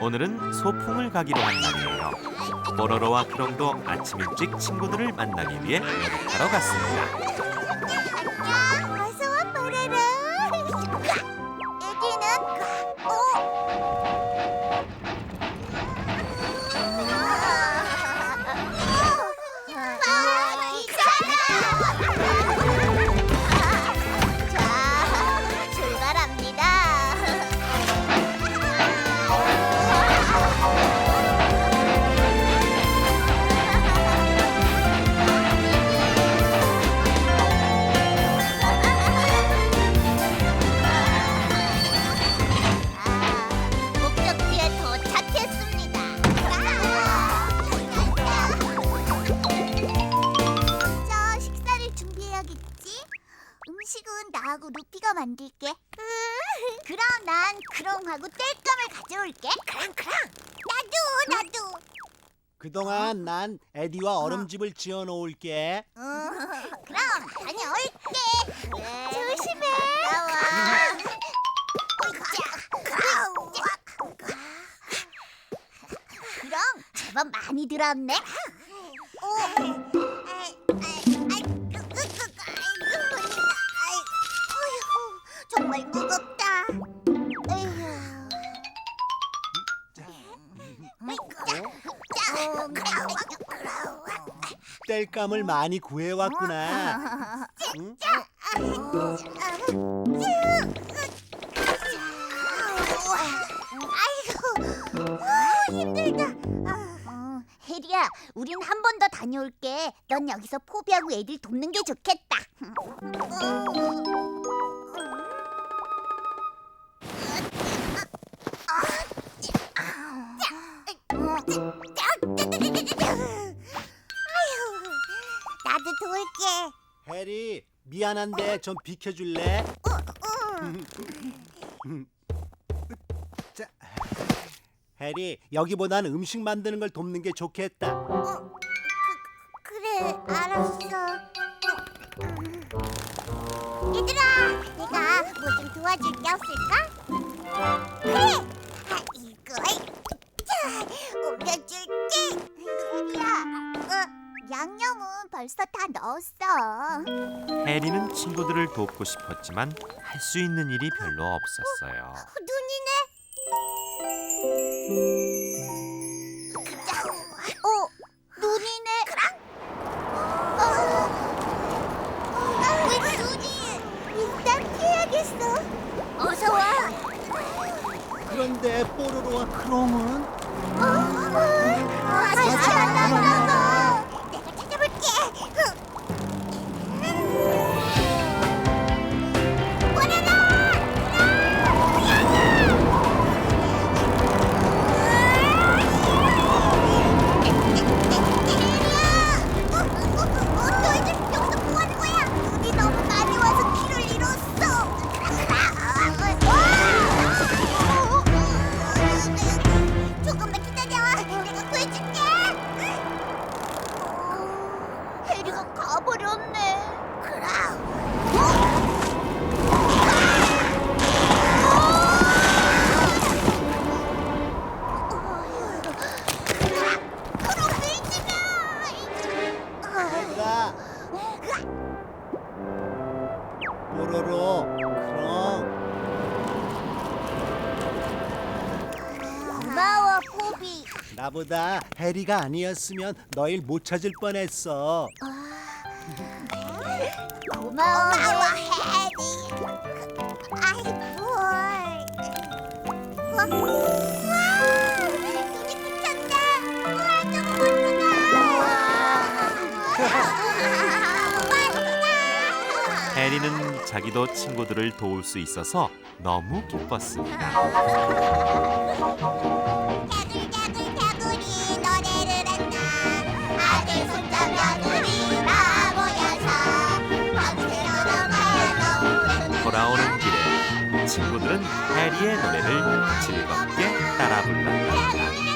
오늘은 소풍을 가기로 한 날이에요. 뽀로로와 크롱도 아침 일찍 친구들을 만나기 위해 목욕하러 갔습니다. 나하고 루피가 만들게. 그럼 난 크롱하고 땔감을 가져올게. 크랑 크랑. 나도 나도. 그동안 난 에디와 얼음집을 지어 놓을게. 그럼 다녀올게. 조심해. 나와. 그럼 제법 많이 들었네. 정 땔감을 많이 구해왔구나. 응? 아이고, 아, 힘들다. 어, 혜리야, 우린 한 번 더 다녀올게. 넌 여기서 포비하고 애들 돕는 게 좋겠다. 미안한데 좀 비켜줄래? 자, 해리, 여기보단 음식 만드는 걸 돕는 게 좋겠다. 어, 그, 그래, 알았어. 얘들아, 내가 뭐 좀 도와줄 게 없을까? 해리는 친구들을 돕고 싶었지만 할 수 있는 일이 별로 없었어요. 눈이네. 어, 눈이네. 어, 왜 눈이? 일단 피해야겠어. 어서 와. 그런데 뽀로로와 크롱은 어, 다시 만났나 봐. 가 가버렸네. 그럼. 그럼 얘들아, 뽀로로, 크롱. 고마워 포비. 나보다 해리가 아니었으면 너희 못 찾을 뻔했어. 고마워 해리. 아이 뭘. 와, 눈이 붙였다. 와, 너무 멋지다. 해리는 자기도 친구들을 도울 수 있어서 너무 기뻤습니다. 친구들은 해리의 노래를 즐겁게 따라 불렀답니다.